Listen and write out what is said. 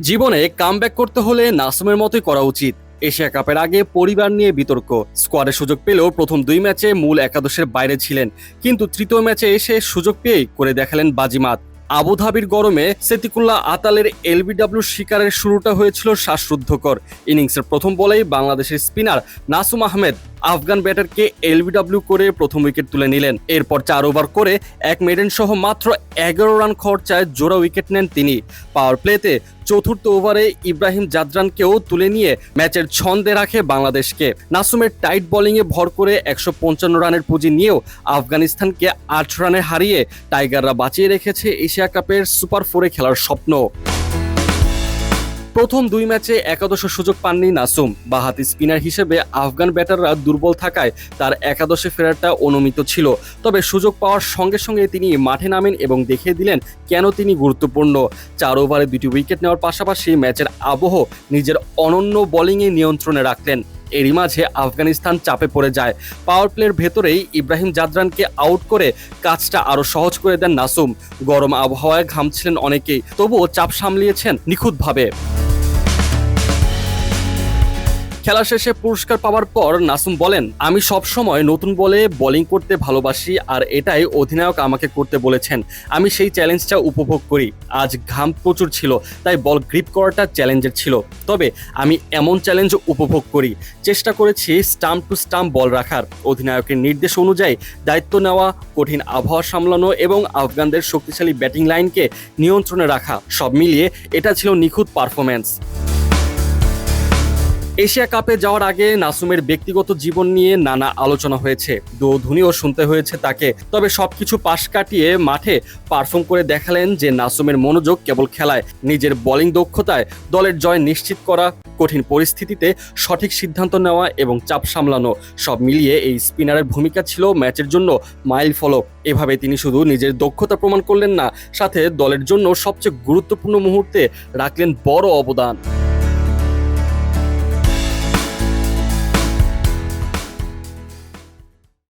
জীবনে কামব্যাক করতে হলে নাসুমের মতোই করা উচিত। এশিয়া কাপের আগে পরিবার নিয়ে বিতর্ক। স্কোয়াডে সুযোগ পেলেও প্রথম দুই ম্যাচে মূল একাদশের বাইরে ছিলেন। কিন্তু তৃতীয় ম্যাচে এসে সুযোগ পেয়েই করে দেখালেন বাজিমাত। আবুধাবির গরমে সেতিকুল্লাহ আতালের এলবিডব্লিউ শিকারের শুরুটা হয়েছিল শ্বাসরুদ্ধকর। ইনিংসের প্রথম বলেই বাংলাদেশের স্পিনার নাসুম আহমেদ আফগান ব্যাটারকে এলবিডব্লিউ করে প্রথম উইকেট তুলে নিলেন। এরপর চার ওভার করে এক মেডেন সহ মাত্র এগারো রান খরচায় জোড়া উইকেট নেন তিনি। পাওয়ার প্লেতে চতুর্থ ওভারে ইব্রাহিম জাদরানকেও তুলে নিয়ে ম্যাচের ছন্দে রাখে বাংলাদেশকে। নাসুমের টাইট বোলিংয়ে ভর করে একশো পঞ্চান্ন রানের পুঁজি নিয়েও আফগানিস্তানকে আট রানে হারিয়ে টাইগাররা বাঁচিয়ে রেখেছে এশিয়া কাপের সুপার ফোরে খেলার স্বপ্ন। প্রথম দুই ম্যাচে একাদশ সুযোগ পাননি নাসুম। বাহাতি স্পিনার হিসেবে আফগান ব্যাটাররা দুর্বল থাকায় তার একাদশে ফেরাটা অনুমিত ছিল। তবে সুযোগ পাওয়ার সঙ্গে সঙ্গে তিনি মাঠে নামেন এবং দেখিয়ে দিলেন কেন তিনি গুরুত্বপূর্ণ। চার ওভারে দুটি উইকেট নেওয়ার পাশাপাশি ম্যাচের আবহ নিজের অনন্য বোলিংয়ে নিয়ন্ত্রণে রাখলেন। এরই মাঝে আফগানিস্তান চাপে পড়ে যায়। পাওয়ার প্লের ভেতরেই ইব্রাহিম জাদরানকে আউট করে কাজটা আরও সহজ করে দেন নাসুম। গরম আবহাওয়ায় ঘামছিলেন অনেকেই, তবুও চাপ সামলিয়েছেন নিখুঁতভাবে। খেলা শেষে পুরস্কার পাওয়ার পর নাসুম বলেন, আমি সব সময় নতুন বলে বোলিং করতে ভালোবাসি আর এটাই অধিনায়ক আমাকে করতে বলেছেন। আমি সেই চ্যালেঞ্জটা উপভোগ করি। আজ ঘাম প্রচুর ছিল, তাই বল গ্রিপ করাটা চ্যালেঞ্জের ছিল। তবে আমি এমন চ্যালেঞ্জ উপভোগ করি। চেষ্টা করেছি স্টাম্প টু স্টাম্প বল রাখার। অধিনায়কের নির্দেশ অনুযায়ী দায়িত্ব নেওয়া, কঠিন আবহাওয়া সামলানো এবং আফগানদের শক্তিশালী ব্যাটিং লাইনকে নিয়ন্ত্রণে রাখা, সব মিলিয়ে এটা ছিল নিখুঁত পারফরম্যান্স এশিয়া কাপে যাওয়ার আগে নাসুমের ব্যক্তিগত জীবন নিয়ে নানা আলোচনা হয়েছে। দোধুনিও শুনতে হয়েছে তাকে। তবে সবকিছু পাশ কাটিয়ে মাঠে পারফর্ম করে দেখালেন যে নাসুমের মনোযোগ কেবল খেলায়, নিজের বোলিং দক্ষতায়, দলের জয় নিশ্চিত করা, কঠিন পরিস্থিতিতে সঠিক সিদ্ধান্ত নেওয়া এবং চাপ সামলানো, সব মিলিয়ে এই স্পিনারের ভূমিকা ছিল ম্যাচের জন্য মাইল ফলক। এভাবে তিনি শুধু নিজের দক্ষতা প্রমাণ করলেন না, সাথে দলের জন্য সবচেয়ে গুরুত্বপূর্ণ মুহূর্তে রাখলেন বড় অবদান।